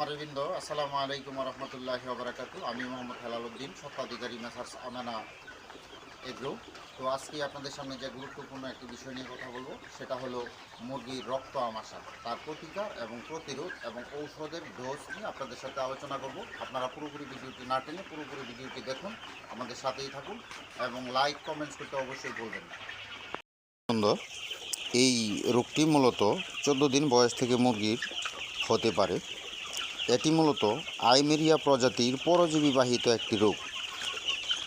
মারবিন্দ আসসালামু আলাইকুম রহমতুল্লাহ বারাকাত আমি মোহাম্মদ হেলাল উদ্দিন স্বত্বাধিকারী মেসার্স আমানা এগ্রো। তো আজকে আপনাদের সামনে যে গুরুত্বপূর্ণ একটি বিষয় নিয়ে কথা বলব, সেটা হলো মুরগির রক্ত আমাশা তার প্রতিকার এবং প্রতিরোধ এবং ঔষধের ডোজ নিয়ে আপনাদের সাথে আলোচনা করব। আপনারা পুরোপুরি ভিডিওটি না টেনে পুরোপুরি ভিডিওটি দেখুন, আমাদের সাথেই থাকুন এবং লাইক, কমেন্টস করতে অবশ্যই ভুলবেন না। সুন্দর, এই রোগটি মূলত চোদ্দ দিন বয়স থেকে মুরগির হতে পারে। এটি মূলত আইমেরিয়া প্রজাতির পরজীবীবাহিত একটি রোগ।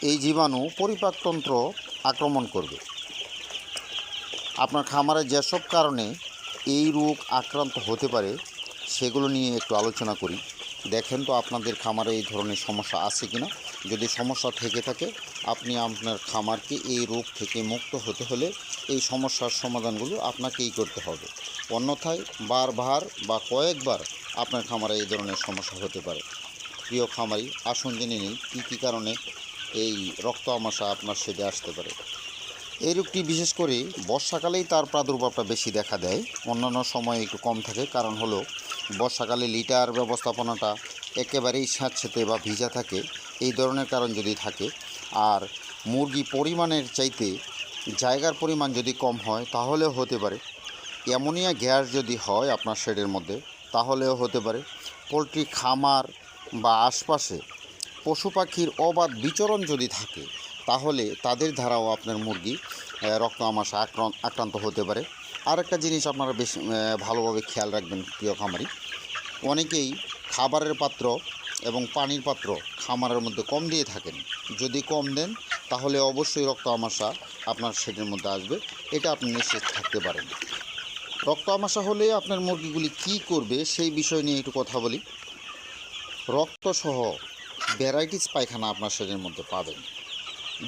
এই জীবাণু পরিপাকতন্ত্র আক্রমণ করবে। আপনার খামারে যেসব কারণে এই রোগ আক্রান্ত হতে পারে, সেগুলো নিয়ে একটু আলোচনা করি। দেখেন তো আপনাদের খামারে এই ধরনের সমস্যা আছে কিনা? যদি সমস্যা থেকে থাকে আপনি আপনার খামারকে এই রোগ থেকে মুক্ত হতে হলে এই সমস্যার সমাধানগুলো আপনাকেই করতে হবে। অন্যথায় বারবার বা কয়েকবার আপনার খামারে এই ধরনের সমস্যা হতে পারে। প্রিয় খামারি, আসুন জেনে নিই কী কী কারণে এই রক্ত আমাশা আপনার সেদে আসতে পারে। এই রোগটি বিশেষ করে বর্ষাকালেই তার প্রাদুর্ভাবটা বেশি দেখা দেয়। অন্যান্য সময় একটু কম থাকে, কারণ হলো বর্ষাকালে লিটার ব্যবস্থাপনাটা একেবারেই স্যাঁতসেঁতে বা ভিজা থাকে। এই ধরনের কারণ যদি থাকে আর মুরগি পরিমাণের চাইতে জায়গার পরিমাণ যদি কম হয়, তাহলেও হতে পারে। অ্যামোনিয়া গ্যাস যদি হয় আপনার শেডের মধ্যে, তাহলেও হতে পারে। পোলট্রি খামার বা আশপাশে পশু পাখির অবাধ বিচরণ যদি থাকে, তাহলে তাদের দ্বারাও আপনার মুরগি রক্ত আমাশা আক্রান্ত আক্রান্ত হতে পারে। আরেকটা জিনিস আপনারা বেশ ভালোভাবে খেয়াল রাখবেন প্রিয় খামারি, অনেকেই খাবারের পাত্র এবং পানির পাত্র খামারের মধ্যে কম দিয়ে থাকেন। যদি কম দেন, তাহলে অবশ্যই রক্ত আমাশা আপনার শেডের মধ্যে আসবে। এটা আপনি নিশ্চিত থাকতে পারেন। রক্ত আমাশা হলে আপনার মুরগিগুলি কি করবে, সেই বিষয় নিয়ে একটু কথা বলি। রক্তসহ ভ্যারাইটিস পায়খানা আপনার শরীরের মধ্যে পাবেন।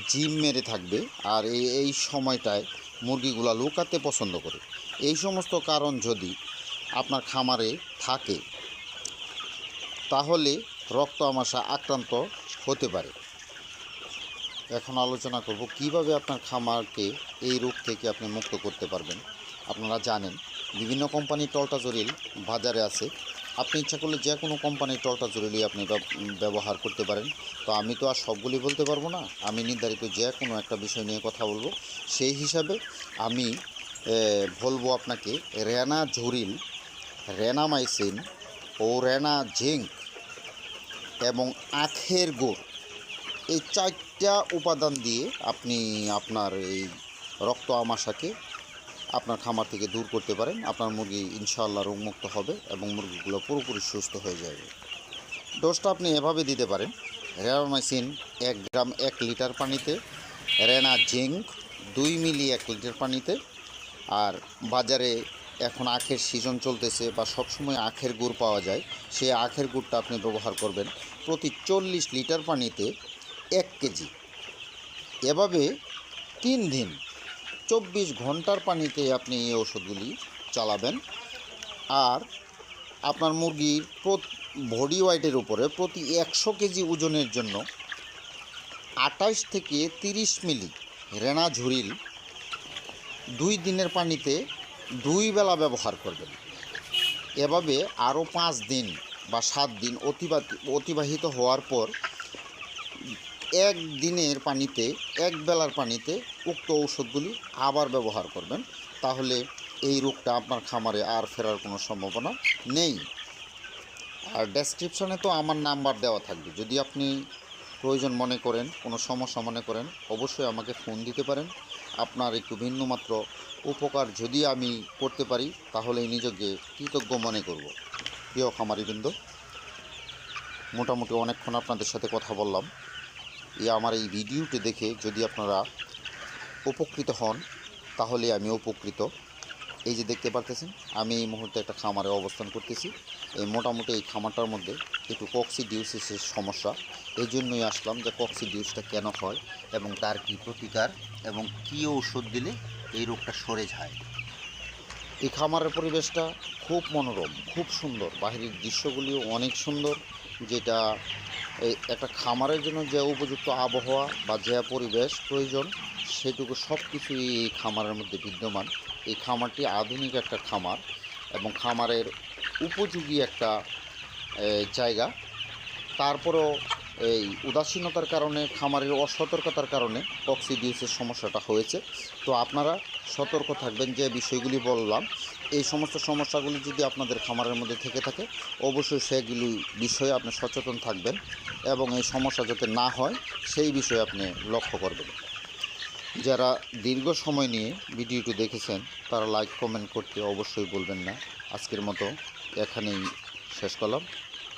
জিম মেরে থাকবে আর এই এই সময়টায় মুরগিগুলা লুকাতে পছন্দ করে। এই সমস্ত কারণ যদি আপনার খামারে থাকে, তাহলে রক্ত আমাশা আক্রান্ত হতে পারে। এখন আলোচনা করব কীভাবে আপনার খামারকে এই রোগ থেকে আপনি মুক্ত করতে পারবেন। আপনারা জানেন, বিভিন্ন কোম্পানির টলটাজরিল বাজারে আছে। আপনি ইচ্ছা করলে যে কোনো কোম্পানির টলটাজরিলই আপনি ব্যবহার করতে পারেন। তো আমি তো আর সবগুলি বলতে পারব না। আমি নির্ধারিত যে কোনো একটা বিষয় নিয়ে কথা বলব। সেই হিসাবে আমি বলব আপনাকে রেনা ঝুরিল রেনামাইসিন ও রেনা জিঙ্ক এবং আখের গুড়। এই চারটা উপাদান দিয়ে আপনি আপনার এই রক্ত আমাশাকে আপনার খামার থেকে দূর করতে পারেন। আপনার মুরগি ইনশাআল্লাহ রোগমুক্ত হবে এবং মুরগিগুলো পুরোপুরি সুস্থ হয়ে যাবে। ডোজটা আপনি এভাবে দিতে পারেন। রেনামাইসিন এক গ্রাম এক লিটার পানিতে, রেনা জিঙ্ক দুই মিলি এক লিটার পানিতে আর বাজারে এখন আখের সিজন চলতেছে বা সবসময় আখের গুড় পাওয়া যায়। সেই আখের গুড়টা আপনি ব্যবহার করবেন। প্রতি চল্লিশ লিটার পানিতে এক কেজি। এভাবে তিন দিন চব্বিশ ঘণ্টার পানিতে আপনি এই ওষুধগুলি চালাবেন। আর আপনার মুরগির বডি ওয়েটের উপরে প্রতি একশো কেজি ওজনের জন্য আটাইশ থেকে তিরিশ মিলি রেনা ঝুরিল দুই দিনের পানিতে দুই বেলা ব্যবহার করবেন। এভাবে আরও পাঁচ দিন বা সাত দিন অতিবাহিত হওয়ার পর এক দিনের পানিতে, এক বেলার পানিতে উক্ত ঔষধগুলি আবার ব্যবহার করবেন। তাহলে এই রোগটা আপনার খামারে আর ফেরার কোনো সম্ভাবনা নেই। আর ডেসক্রিপশনে তো আমার নাম্বার দেওয়া থাকবে। যদি আপনি প্রয়োজন মনে করেন, কোনো সমস্যা মনে করেন, অবশ্যই আমাকে ফোন দিতে পারেন। আপনার একটু ভিন্নমাত্র উপকার যদি আমি করতে পারি, তাহলে নিজেকে কৃতজ্ঞ মনে করব। প্রিয় খামারিবৃন্দ, মোটামুটি অনেকক্ষণ আপনাদের সাথে কথা বললাম। এই আমার এই ভিডিওটি দেখে যদি আপনারা উপকৃত হন, তাহলে আমি উপকৃত। এই যে দেখতে পারতেছেন, আমি এই মুহূর্তে একটা খামারে অবস্থান করতেছি। এই মোটামুটি এই খামারটার মধ্যে একটু কক্সিডিউসিসের সমস্যা। এই জন্যই আসলাম যে কক্সিডিউসটা কেন হয় এবং তার কী প্রতিকার এবং কী ওষুধ দিলে এই রোগটা সরে যায়। এই খামারের পরিবেশটা খুব মনোরম, খুব সুন্দর। বাহিরের দৃশ্যগুলিও অনেক সুন্দর, যেটা এই একটা খামারের জন্য যে উপযুক্ত আবহাওয়া বা যে পরিবেশ প্রয়োজন, সেটুকু সব কিছুই এই খামারের মধ্যে বিদ্যমান। এই খামারটি আধুনিক একটা খামার এবং খামারের উপযোগী একটা জায়গা। তারপরেও এই উদাসীনতার কারণে, খামারের অসতর্কতার কারণে কক্সিডিউসের সমস্যাটা হয়েছে। তো আপনারা সতর্ক থাকবেন যে বিষয়গুলি বললাম। এই সমস্ত সমস্যাগুলি যদি আপনাদের খামারের মধ্যে থেকে থাকে, অবশ্যই সেগুলি বিষয়ে আপনি সচেতন থাকবেন এবং এই সমস্যা যাতে না হয়, সেই বিষয়ে আপনি লক্ষ্য করবেন। যারা দীর্ঘ সময় নিয়ে ভিডিওটি দেখেছেন, তারা লাইক কমেন্ট করতে অবশ্যই বলবেন না। আজকের মতো এখানেই শেষ করলাম।